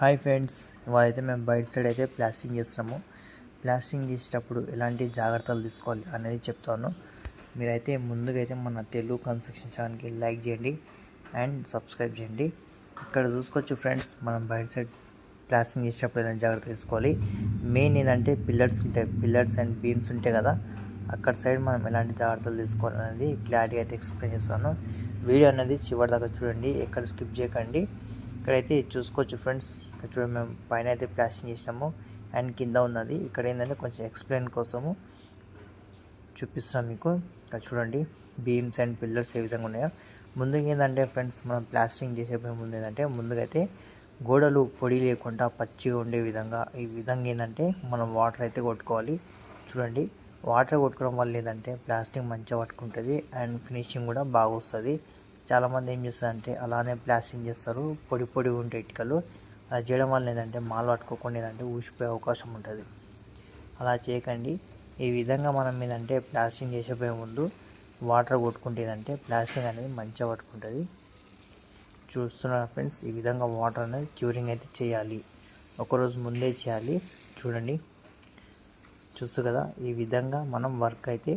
Hi friends ఇవాళైతే మేము బయట side అయితే ప్లాస్టింగ్ చేస్తాము ప్లాస్టింగ్ చేసేటప్పుడు ఎలాంటి జాగ్రత్తలు తీసుకోవాలి అనేది చెప్తాను. మీరైతే ముందుగా అయితే మన తెలుగు కన్స్ట్రక్షన్ ఛానల్కి లైక్ చేయండి అండ్ సబ్స్క్రైబ్ చేయండి. ఇక్కడ చూసుకోవచ్చు ఫ్రెండ్స్ మనం బయట సైడ్ ప్లాస్టింగ్ చేసేటప్పుడు ఎలాంటి జాగ్రత్తలు తీసుకోవాలి. మెయిన్ ఏంటంటే పిల్లర్స్ ఉంటాయి పిల్లర్స్ అండ్ బీమ్స్ ఉంటాయి కదా అక్కడ సైడ్ మనం ఎలాంటి జాగ్రత్తలు తీసుకోవాలి అనేది క్లారిటీగా అయితే ఎక్స్ప్లెయిన్ చేస్తాను. వీడియో అనేది చివరి దాకా చూడండి ఎక్కడ స్కిప్ చేయకండి. ఇక్కడైతే చూసుకోవచ్చు ఫ్రెండ్స్ ఇక్కడ చూడండి మేము పైన అయితే ప్లాస్టింగ్ చేసినాము. అండ్ కింద ఉన్నది. ఇక్కడ ఏంటంటే కొంచెం ఎక్స్ప్లెయిన్ కోసము చూపిస్తాం మీకు. ఇక్కడ చూడండి. బీమ్స్ అండ్ పిల్లర్స్ ఏ విధంగా ఉన్నాయో. ముందుగా ఏంటంటే ఫ్రెండ్స్ మనం ప్లాస్టింగ్ చేసే ముందు ఏంటంటే ముందుగైతే అయితే గోడలు పొడి లేకుండా పచ్చిగా ఉండే విధంగా ఈ విధంగా ఏంటంటే మనం వాటర్ అయితే కొట్టుకోవాలి. చూడండి. వాటర్ కొట్టుకోవడం వల్ల ఏంటంటే ప్లాస్టింగ్ మంచిగా పట్టుకుంటుంది అండ్ ఫినిషింగ్ కూడా బాగా వస్తుంది. చాలామంది ఏం చేస్తారంటే అలానే ప్లాస్టింగ్ చేస్తారు. పొడి పొడి ఉండే ఇటుకలు. అలా చేయడం వల్ల ఏంటంటే మాల్ పట్టుకోకుండా ఏంటంటే ఊసిపోయే అవకాశం ఉంటుంది. అలా చేయకండి. ఈ విధంగా మనం ఏంటంటే ప్లాస్టింగ్ చేసేపోయే ముందు వాటర్ కొట్టుకుంటే ఏంటంటే ప్లాస్టింగ్ అనేది మంచిగా పట్టుకుంటుంది. చూస్తున్నారు ఫ్రెండ్స్ ఈ విధంగా వాటర్ అనేది క్యూరింగ్ అయితే చేయాలి. ఒకరోజు ముందే చేయాలి. చూడండి. చూస్తారు కదా ఈ విధంగా మనం వర్క్ అయితే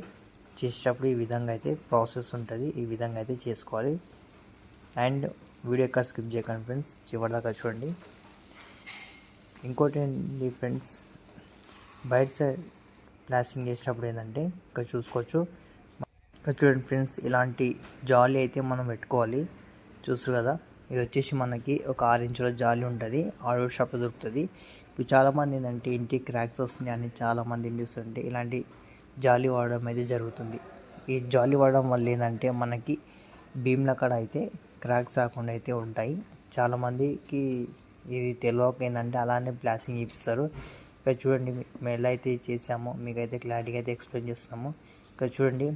చేసేటప్పుడు ఈ విధంగా అయితే ప్రాసెస్ ఉంటుంది. ఈ విధంగా అయితే చేసుకోవాలి. అండ్ వీడియో యొక్క స్కిప్ చేయకండి ఫ్రెండ్స్ చివరిదాకా చూడండి. ఇంకోటి ఏంటి ఫ్రెండ్స్ బయట సైడ్ ప్లాస్టింగ్ చేసేటప్పుడు ఏంటంటే ఇక్కడ చూసుకోవచ్చు. ఇక్కడ చూడండి ఫ్రెండ్స్ ఇలాంటి జాలీ అయితే మనం పెట్టుకోవాలి. చూస్తారు కదా ఇది వచ్చేసి మనకి ఒక ఆరు ఇంచుల జాలి ఉంటుంది. ఆడో షాప్లో దొరుకుతుంది. ఇప్పుడు చాలామంది ఏంటంటే ఇంటికి క్రాక్స్ వస్తున్నాయి అని చాలామంది ఏం చేస్తుంటే ఇలాంటి జాలి వాడడం అయితే జరుగుతుంది. ఈ జాలి వాడడం వల్ల ఏంటంటే మనకి భీమ్ల కాడ అయితే క్రాక్స్ రాకుండా అయితే ఉంటాయి. చాలామందికి ఇది తెలియక ఏంటంటే అలానే ప్లాస్టింగ్ ఇప్పిస్తారు. ఇక్కడ చూడండి మేము ఎలా అయితే చేసామో మీకైతే క్లారిటీగా అయితే ఎక్స్ప్లెయిన్ చేస్తున్నాము. ఇక్కడ చూడండి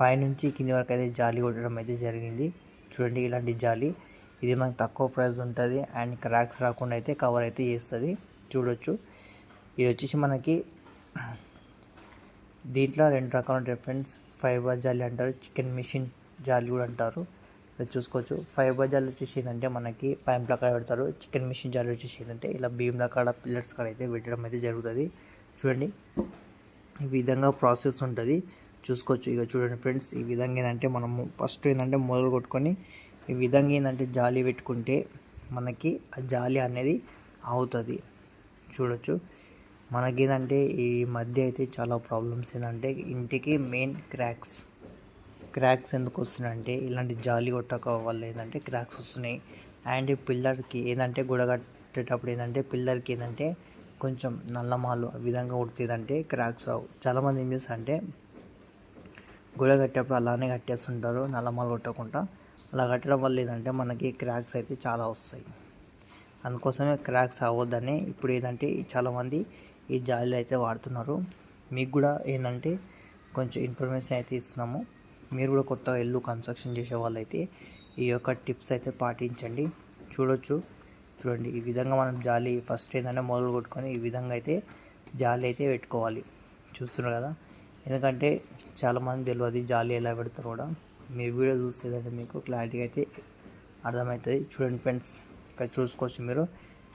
పైనుంచి కింది వరకు అయితే జాలి కొట్టడం అయితే జరిగింది. చూడండి ఇలాంటి జాలి. ఇది మనకు తక్కువ ప్రైస్ ఉంటుంది అండ్ క్రాక్స్ రాకుండా అయితే కవర్ అయితే చేస్తుంది. చూడొచ్చు. ఇది వచ్చేసి మనకి దీంట్లో రెండు రకాల ఉంటాయి ఫ్రెండ్స్ ఫైబర్ జాలి అంటారు చికెన్ మిషన్ జాలి కూడా అంటారు. చూసుకోవచ్చు. ఫైబర్ జాలు వచ్చేసి ఏంటంటే మనకి పైంప్ల కాడ పెడతారు. చికెన్ మిషన్ జాలు వచ్చేసి ఏంటంటే ఇలా భీమ్ల కాడ పిల్లర్స్ కాడ అయితే పెట్టడం అయితే జరుగుతుంది. చూడండి. ఈ విధంగా ప్రాసెస్ ఉంటుంది. చూసుకోవచ్చు. ఇక చూడండి ఫ్రెండ్స్ ఈ విధంగా ఏంటంటే మనము ఫస్ట్ ఏంటంటే మొదలు కొట్టుకొని ఈ విధంగా ఏంటంటే జాలి పెట్టుకుంటే మనకి ఆ జాలి అనేది అవుతుంది. చూడొచ్చు. మనకి ఏంటంటే ఈ మధ్య అయితే చాలా ప్రాబ్లమ్స్ ఏంటంటే ఇంటికి మెయిన్ క్రాక్స్ క్రాక్స్ ఎందుకు వస్తున్నాయంటే ఇలాంటి జాలి కొట్టక వల్ల ఏంటంటే క్రాక్స్ వస్తున్నాయి. అండ్ పిల్లర్కి ఏంటంటే గుడ కట్టేటప్పుడు ఏంటంటే పిల్లర్కి ఏంటంటే కొంచెం నల్లమాలు ఆ విధంగా కొడుతుందంటే క్రాక్స్ రావు. చాలామంది ఏం చేస్తారంటే గుడ కట్టేటప్పుడు అలానే కట్టేస్తుంటారు నల్లమాలు కొట్టకుండా. అలా కట్టడం వల్ల ఏంటంటే మనకి క్రాక్స్ అయితే చాలా వస్తాయి. అందుకోసమే క్రాక్స్ అవ్వద్దని ఇప్పుడు ఏంటంటే చాలామంది ఈ జాలీలు అయితే వాడుతున్నారు. మీకు కూడా ఏంటంటే కొంచెం ఇన్ఫర్మేషన్ అయితే ఇస్తున్నాము. మీరు కూడా కొత్త ఇల్లు కన్స్ట్రక్షన్ చేసే వాళ్ళైతే ఈ యొక్క టిప్స్ అయితే పాటించండి. చూడొచ్చు. చూడండి ఈ విధంగా మనం జాలి ఫస్ట్ ఏంటంటే మొదలు కొట్టుకొని ఈ విధంగా అయితే జాలి అయితే పెట్టుకోవాలి. చూస్తున్నారు కదా? ఎందుకంటే చాలామంది తెలియదు జాలి ఎలా పెడతారు కూడా. మీ వీడియో చూస్తే మీకు క్లారిటీగా అయితే అర్థమవుతుంది. చూడండి ఫ్రెండ్స్ ఇక్కడ చూసుకోవచ్చు మీరు.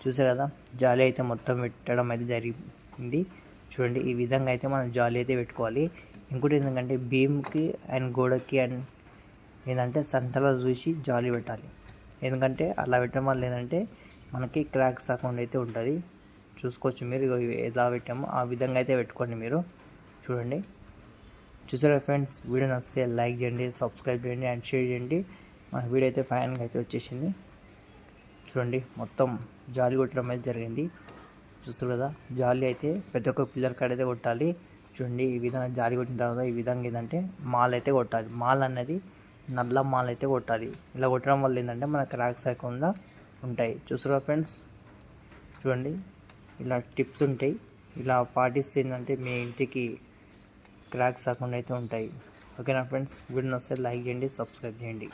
చూసారు కదా? జాలి అయితే మొత్తం పెట్టడం అయితే జరిగింది. చూడండి ఈ విధంగా అయితే మనం జాలి అయితే పెట్టుకోవాలి. ఇంకోటి ఏంటంటే భీమ్కి అండ్ గోడకి అండ్ ఏంటంటే సంతలో చూసి జాలి పెట్టాలి. ఎందుకంటే అలా పెట్టడం వల్ల ఏంటంటే మనకి క్రాక్స్ అకౌంట్ అయితే ఉంటుంది. చూసుకోవచ్చు మీరు ఎలా పెట్టామో ఆ విధంగా అయితే పెట్టుకోండి మీరు. చూడండి. చూసారా ఫ్రెండ్స్? వీడియో నచ్చితే లైక్ చేయండి సబ్స్క్రైబ్ చేయండి అండ్ షేర్ చేయండి. మన వీడియో అయితే ఫైనల్గా అయితే వచ్చేసింది. చూడండి మొత్తం జాలి కొట్టడం అయితే జరిగింది. చూస్తారు కదా? జాలి అయితే ప్రతి ఒక్క పిల్లర్ కాడ అయితే కొట్టాలి. చూడండి ఈ విధంగా జారి కొట్టిన తర్వాత ఈ విధంగా ఏంటంటే మాల్ అయితే కొట్టాలి. మాల్ అనేది నల్ల మాల్ అయితే కొట్టాలి. ఇలా కొట్టడం వల్ల ఏంటంటే మన క్రాక్స్ అయ్యకుండా ఉంటాయి. చూసారా ఫ్రెండ్స్? చూడండి. ఇలా టిప్స్ ఉంటాయి. ఇలా పాటిస్తే ఏంటంటే మీ ఇంటికి క్రాక్స్ రాకుండా అయితే ఉంటాయి. ఓకేనా ఫ్రెండ్స్? వీడియో వస్తే లైక్ చేయండి సబ్స్క్రైబ్ చేయండి.